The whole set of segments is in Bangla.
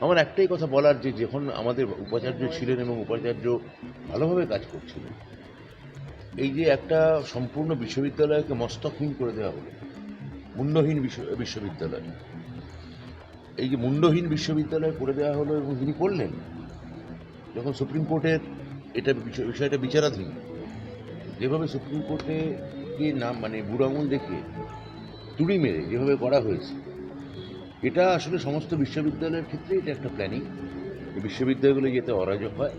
আমার একটাই কথা বলার যে, যখন আমাদের উপাচার্য ছিলেন এবং উপাচার্য ভালোভাবে কাজ করছিলেন, এই যে একটা সম্পূর্ণ বিশ্ববিদ্যালয়কে মস্তকহীন করে দেওয়া হলো, মুন্ডহীন বিশ্ব- বিশ্ববিদ্যালয়। এই যে মুন্ডহীন বিশ্ববিদ্যালয় করে দেওয়া হলো এবং তিনি করলেন, যখন সুপ্রিম কোর্টের এটা বিষয়- বিষয়টা বিচারাধীন, যেভাবে সুপ্রিম কোর্টে নাম মানে বুড়ো আঙুল দেখে তুড়ি মেরে যেভাবে করা হয়েছে এটা আসলে সমস্ত বিশ্ববিদ্যালয়ের ক্ষেত্রে এটা একটা প্ল্যানিং বিশ্ববিদ্যালয়গুলো যেতে অরাজক হয়।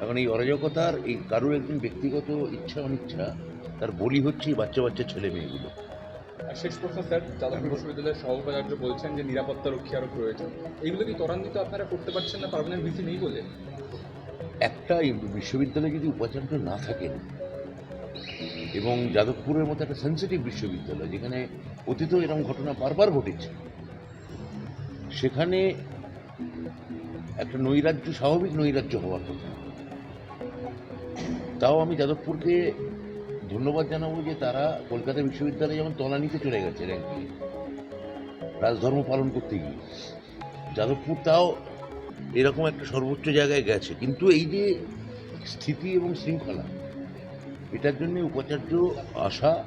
এখন এই অরাজকতার এই কারোর একজন ব্যক্তিগত ইচ্ছা অনিচ্ছা তার বলি হচ্ছে বাচ্চা বাচ্চা ছেলে মেয়েগুলো। শেষ প্রশ্ন স্যার যাদবপুর বিশ্ববিদ্যালয়ের সহোপাচার্য বলছেন যে নিরাপত্তা রক্ষী আরও প্রয়োজন এইগুলো কি ত্বরান্বিত আপনারা করতে পারছেন না? পারমানেন্ট ভিসি নেই বলে। একটা বিশ্ববিদ্যালয়ে যদি উপাচার্য না থাকেন এবং যাদবপুরের মতো একটা সেন্সিটিভ বিশ্ববিদ্যালয় যেখানে অতীত এরকম ঘটনা বারবার ঘটেছে সেখানে একটা নৈরাজ্য, স্বাভাবিক নৈরাজ্য হওয়ার কথা। তাও আমি যাদবপুরকে ধন্যবাদ জানাব যে তারা কলকাতা বিশ্ববিদ্যালয়ে যেমন তলানিতে চলে গেছে র্যাঙ্কিং রাজধর্ম পালন করতে গিয়ে। যাদবপুর তাও এরকম একটা সর্বোচ্চ জায়গায় গেছে। কিন্তু এই যে স্থিতি এবং শৃঙ্খলা, এটার জন্য উপাচার্য আসা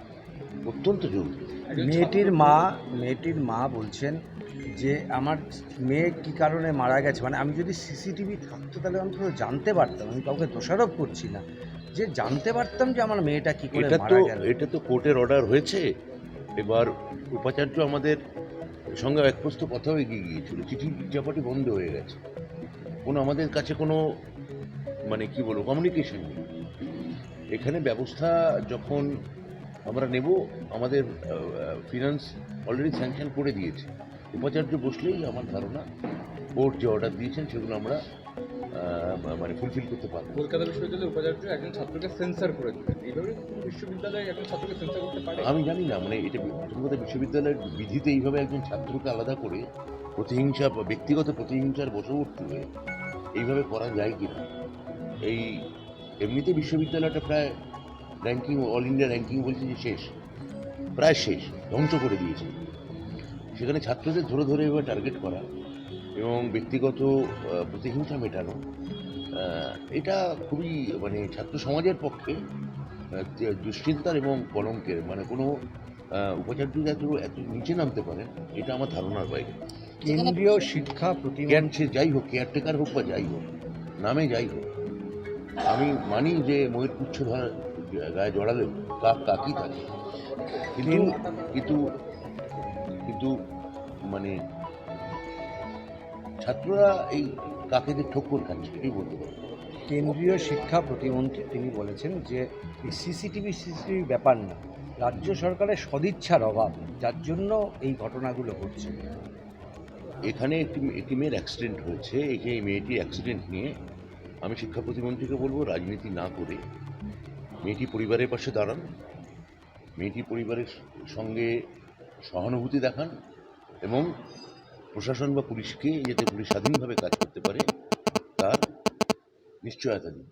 অত্যন্ত জরুরি। মেয়েটির মা মেয়েটির মা বলছেন যে আমার মেয়ে কি কারণে মারা গেছে? মানে আমি যদি সিসিটিভি থাকতো তাহলে অন্তত জানতে পারতাম। আমি কাউকে দোষারোপ করছি না। যে জানতে পারতাম যে আমার মেয়েটা কি করে এটা তো মারা গেল। এটা তো কোর্টের অর্ডার হয়েছে। এবার উপাচার্য আমাদের সঙ্গে এক প্রস্ত কথাও এগিয়ে গিয়েছিল। চিঠি চাপাটি বন্ধ হয়ে গেছে। কোনো আমাদের কাছে কোনো মানে কি বলব কমিউনিকেশন নেই। এখানে ব্যবস্থা যখন আমরা নেব আমাদের ফিনান্স অলরেডি স্যাংশন করে দিয়েছে। উপাচার্য বসলেই আমার ধারণা কোর্ট যে অর্ডার দিয়েছেন সেগুলো আমরা মানে ফুলফিল করতে পারব। কলকাতা বিশ্ববিদ্যালয়ের উপাচার্য একজন ছাত্রকে সেন্সার করে দিলেন। এইভাবে বিশ্ববিদ্যালয় একজন ছাত্রকে সেন্সার করতে পারে? আমি জানি না মানে এটা কথা বিশ্ববিদ্যালয়ের বিধিতে এইভাবে একজন ছাত্রকে আলাদা করে প্রতিহিংসা বা ব্যক্তিগত প্রতিহিংসার বশবর্তী হয়ে এইভাবে করা যায় কি না এই এমনিতে বিশ্ববিদ্যালয়টা প্রায় র্যাঙ্কিং অল ইন্ডিয়া র্যাঙ্কিং বলছে যে শেষ প্রায় শেষ ধ্বংস করে দিয়েছে। সেখানে ছাত্রদের ধরে ধরে এভাবে টার্গেট করা এবং ব্যক্তিগত প্রতিহিংসা মেটানো। এটা খুবই মানে ছাত্র সমাজের পক্ষে দুশ্চিন্তার এবং কলঙ্কের মানে কোনো উপাচার্য এত এত নিচে নামতে পারেন এটা আমার ধারণার বাইরে। কেন্দ্রীয় শিক্ষা সে যাই হোক কেয়ারটেকার হোক বা যাই হোক নামে যাই হোক আমি মানি যে ময়ূর পুচ্ছ ধরা গায়ে জড়ালেও কাক কাকই থাকে। কিন্তু কিন্তু কিন্তু মানে ছাত্ররা এই কাকেদের ঠক্কর খাচ্ছে এটাই বলতে পারি কেন্দ্রীয় শিক্ষা প্রতিমন্ত্রী তিনি বলেছেন যে এই সিসিটিভি সিসিটিভি ব্যাপার না। রাজ্য সরকারের সদিচ্ছার অভাব যার জন্য এই ঘটনাগুলো ঘটছে এখানে একটি একটি মেয়ের অ্যাক্সিডেন্ট হয়েছে এই যে এই মেয়েটির অ্যাক্সিডেন্ট নিয়ে আমি শিক্ষা প্রতিমন্ত্রীকে বলব রাজনীতি না করে মেয়েটি পরিবারের পাশে দাঁড়ান। মেয়েটি পরিবারের সঙ্গে সহানুভূতি দেখান এবং প্রশাসন বা পুলিশকে, যাতে পুলিশ স্বাধীনভাবে কাজ করতে পারে, তার নিশ্চয়তা দিন।